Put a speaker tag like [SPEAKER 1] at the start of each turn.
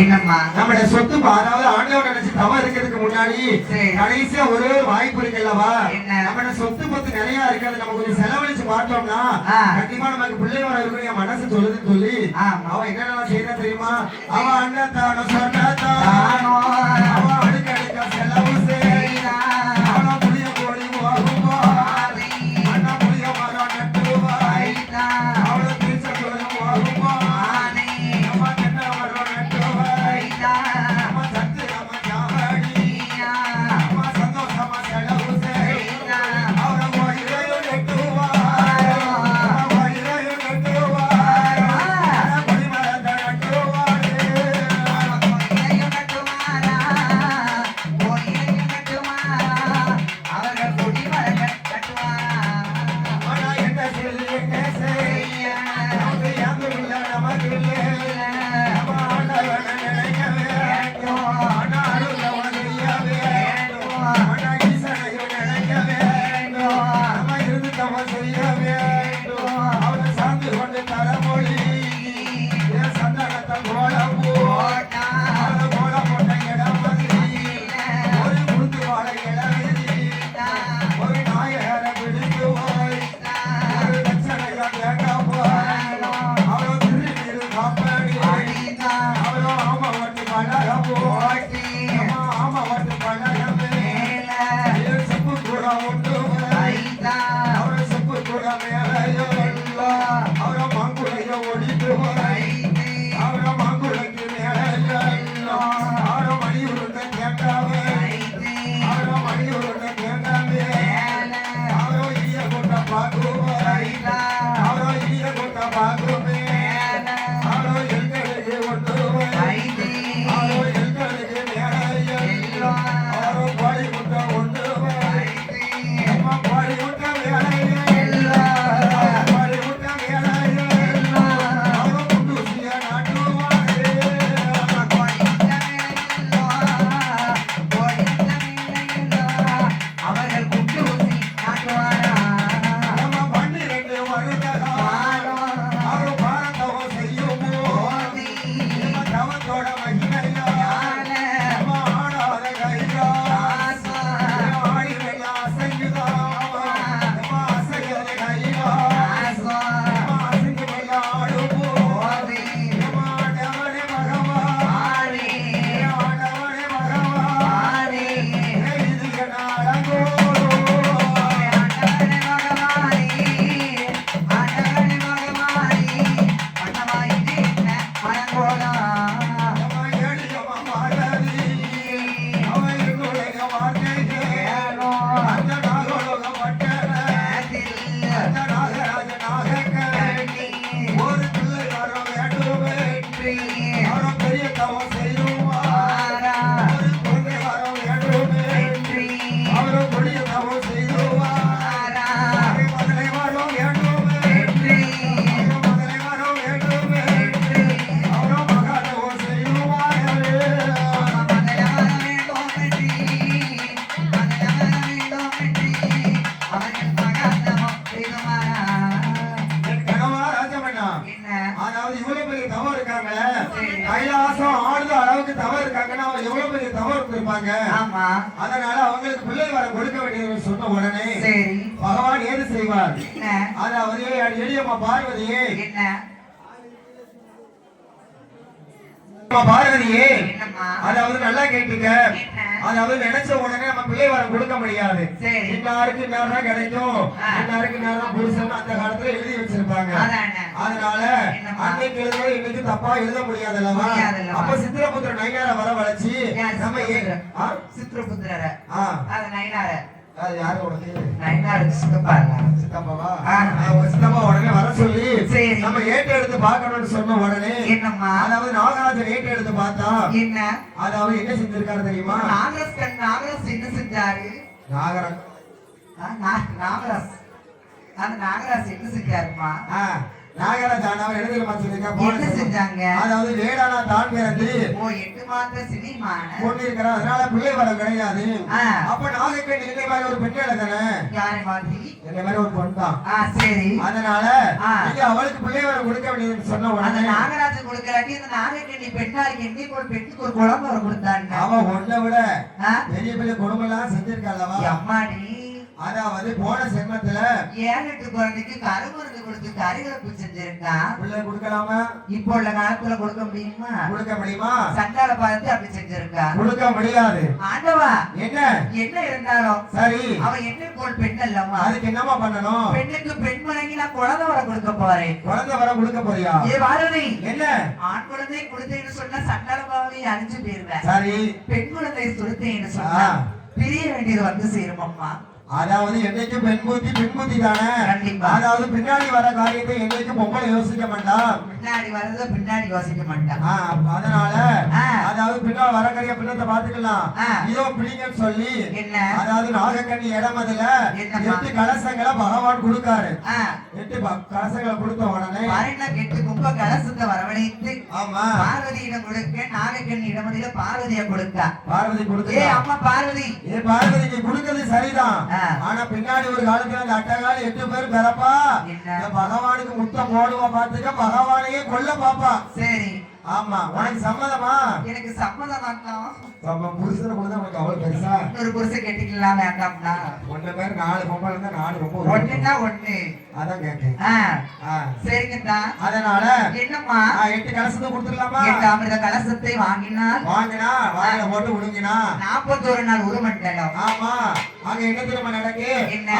[SPEAKER 1] என்னம்மா
[SPEAKER 2] நம்மளோட சொத்து அதாவது ஆண்டவன் நினைச்சு தவம் இருக்கிறதுக்கு முன்னாடி. கடைசியா ஒரே ஒரு வாய்ப்பு இருக்குல்லவா
[SPEAKER 1] என்ன?
[SPEAKER 2] நம்மளோட சொத்து பத்து நிறைய இருக்கிறது நம்ம கொஞ்சம் செலவழிச்சு பார்த்தோம்னா. கண்டிப்பா நமக்கு பிள்ளை வர இருக்கும் என் மனசு சொல்லுதுன்னு சொல்லி. அவன் என்னென்ன செய்யறா தெரியுமா அவன் அண்ணன் தானோ சொன்னதான் இருக்காங்க. கைலாசம் ஆடுத அளவுக்கு தவம் இருக்காங்கன்னா அவங்க எவ்வளவு பெரிய தவம் இருப்பாங்க
[SPEAKER 1] ஆமா.
[SPEAKER 2] அதனால அவங்களுக்கு பிள்ளை வர கொடுக்க வேண்டியது சொன்ன உடனே
[SPEAKER 1] சரி.
[SPEAKER 2] பகவான் ஏது செய்வார்? அதாவது எளியம்மா பார்வதியே
[SPEAKER 1] என்ன?
[SPEAKER 2] பார்வதியே அதாவது நல்லா கேட்டுக்க? அதாவது நினைச்ச உடனே நம்ம பிள்ளை வரம் கொடுக்க முடியாது. இன்னாருக்கு இன்னார் தான் கிடைக்கும். இன்னாருக்கு இன்னார் தான் புருஷன். அந்த காலத்துல எழுதி
[SPEAKER 1] அதானே.
[SPEAKER 2] அதனால? அன்னைக்கு எழுதுறது இன்னைக்கு தப்பா எழுத முடியாதுல்லவா
[SPEAKER 1] முடியாதுல்லவா?
[SPEAKER 2] அப்ப சித்திரபுத்திர நைனார வர வளைச்சு
[SPEAKER 1] யார்
[SPEAKER 2] நம்ம ஆ.
[SPEAKER 1] அது நைனார
[SPEAKER 2] அது யாரு உனக்கு?
[SPEAKER 1] நைனார சித்தப்பாருல
[SPEAKER 2] சித்தப்பாவா? சித்தப்பா உடனே வர சொல்லி
[SPEAKER 1] சரி.
[SPEAKER 2] நம்ம ஏட்டு எடுத்து பார்க்கணும்னு சொன்ன உடனே
[SPEAKER 1] என்னம்மா?
[SPEAKER 2] அதாவது நாகராஜன் ஏட்டு எடுத்து பார்த்தா
[SPEAKER 1] என்ன?
[SPEAKER 2] அதாவது என்ன செஞ்சிருக்காரு தெரியுமா?
[SPEAKER 1] நாகரஸ் நாகரஸ் என்ன செஞ்சாரு?
[SPEAKER 2] நாகரன்
[SPEAKER 1] ஆ, நா- நாகராஸ் அந்த நாகராஸ் என்ன செஞ்சாருமா?
[SPEAKER 2] நாகராஜ் ஆனவர் எழுதிருமா சொல்லிருக்கா
[SPEAKER 1] என்ன செஞ்சாங்க?
[SPEAKER 2] அதாவது வேடானா தான் பிறந்து
[SPEAKER 1] ஓ எட்டு மாத சினிமான
[SPEAKER 2] கொண்டிருக்கிறார் அதனால பிள்ளை வரம் கிடையாது. அப்ப நாகைக்கு நிலை மாதிரி ஒரு பெண் தானே
[SPEAKER 1] யாரை மாதிரி?
[SPEAKER 2] என்ன மாதிரி ஒரு பொண்ணு தான்.
[SPEAKER 1] ஆ சரி.
[SPEAKER 2] அதனால. நீங்க அவளுக்கு பிள்ளை வர கொடுக்க வேண்டியதுன்னு சொன்ன
[SPEAKER 1] அந்த
[SPEAKER 2] உடனே
[SPEAKER 1] நாகராஜன் கொடுக்கலாட்டி அந்த நாகக்கண்ணி பெண்ணாருக்கு எண்ணி ஒரு பெண்ணுக்கு ஒரு குழந்தை வர கொடுத்தாங்க
[SPEAKER 2] அவ உன்னை விட? பெரிய பெரிய குடும்பம் எல்லாம் செஞ்சிருக்காளவா?
[SPEAKER 1] அம்மாடி
[SPEAKER 2] அதாவது போன சென்மத்துல
[SPEAKER 1] ஏழு எட்டு குழந்தைக்கு கருமருந்து கொடுத்து கருகலப்பு செஞ்சிருக்கான்
[SPEAKER 2] பிள்ளை கொடுக்கலாமா?
[SPEAKER 1] இப்போ உள்ள காலத்துல கொடுக்க முடியுமா?
[SPEAKER 2] கொடுக்க முடியுமா?
[SPEAKER 1] சண்டால பார்த்து அப்படி செஞ்சிருக்கா.
[SPEAKER 2] கொடுக்க முடியாது.
[SPEAKER 1] ஆண்டவா
[SPEAKER 2] என்ன
[SPEAKER 1] என்ன இருந்தாலும்
[SPEAKER 2] சரி.
[SPEAKER 1] அவ என்ன போல் பெண் அல்லவா
[SPEAKER 2] அதுக்கு என்னமா பண்ணணும்?
[SPEAKER 1] பெண்ணுக்கு பெண் வழங்கி நான் குழந்தை வர கொடுக்க போறேன்.
[SPEAKER 2] குழந்தை வர கொடுக்க போறியா?
[SPEAKER 1] ஏ பாரதி
[SPEAKER 2] என்ன?
[SPEAKER 1] ஆண் குழந்தை கொடுத்தேன்னு சொன்னா சண்டால பாவை அழிஞ்சு போயிருவேன்
[SPEAKER 2] சரி.
[SPEAKER 1] பெண் குழந்தை கொடுத்தேன்னு சொன்னா. பிரிய வேண்டியது வந்து சேரும் அம்மா
[SPEAKER 2] அதாவது என்னைக்கு பெண் புத்தி பெண் புத்தி தானே. அதாவது பின்னாடி வர காரியத்தை என்னைக்கு பொம்பளை யோசிக்க மாட்டான்
[SPEAKER 1] பின்னாடி வர்றத பின்னாடி யோசிக்க மாட்டான்
[SPEAKER 2] அதனால. அதாவது பின்னால் வர காரிய பின்னத்தை பாத்துக்கலாம். இதோ பிடிங்கன்னு சொல்லி
[SPEAKER 1] என்ன?
[SPEAKER 2] அதாவது நாகக்கண்ணி இடம் அதுல
[SPEAKER 1] என்னம்மா?
[SPEAKER 2] எட்டு கலசங்களை பகவான் கொடுக்காரு. எட்டு கலசங்களை கொடுத்த உடனே
[SPEAKER 1] கெட்டு கும்ப கலசத்தை வரவழைத்து
[SPEAKER 2] ஆமா.
[SPEAKER 1] பார்வதியிடம் கொடுக்க நாகக்கண்ணி இடமதியில பார்வதிய கொடுத்தா.
[SPEAKER 2] பார்வதி
[SPEAKER 1] ஏ
[SPEAKER 2] கொடுத்து
[SPEAKER 1] அம்மா பார்வதி.
[SPEAKER 2] ஏ பார்வதிக்கு கொடுக்கிறது சரிதான். ஆனா பின்னாடி ஒரு காலத்துல அந்த அட்டகால எட்டு பேர் பிறப்பா. பகவானுக்கு முத்தம் போடுவா பாத்துக்க பகவானையே கொல்ல பாப்பா
[SPEAKER 1] சரி.
[SPEAKER 2] ஆமா உனக்கு சம்மதமா?
[SPEAKER 1] எனக்கு
[SPEAKER 2] நம்ம புருஷனை கொடுத்தா உனக்கு அவ்வளவு பெருசா?
[SPEAKER 1] இன்னொரு புருஷன் கெட்டிக்கலாம் வேண்டாம்னா
[SPEAKER 2] ஒன்னு பேர் நாலு பொம்பளை இருந்தா நாலு ரொம்ப
[SPEAKER 1] ஒண்ணுன்னா ஒண்ணு.
[SPEAKER 2] அதான் கேட்டேன்.
[SPEAKER 1] சரிங்கத்தா
[SPEAKER 2] அதனால
[SPEAKER 1] என்னம்மா?
[SPEAKER 2] எட்டு கலசத்தை கொடுத்துடலாமா?
[SPEAKER 1] எட்டு அமிர்த கலசத்தை வாங்கினால்?
[SPEAKER 2] வாங்கினா வாயில போட்டு விடுங்கினா
[SPEAKER 1] நாற்பத்தோரு நாள் உருமண்டலம்.
[SPEAKER 2] ஆமா. அங்க என்ன திரும்ப நடக்கு?
[SPEAKER 1] என்ன?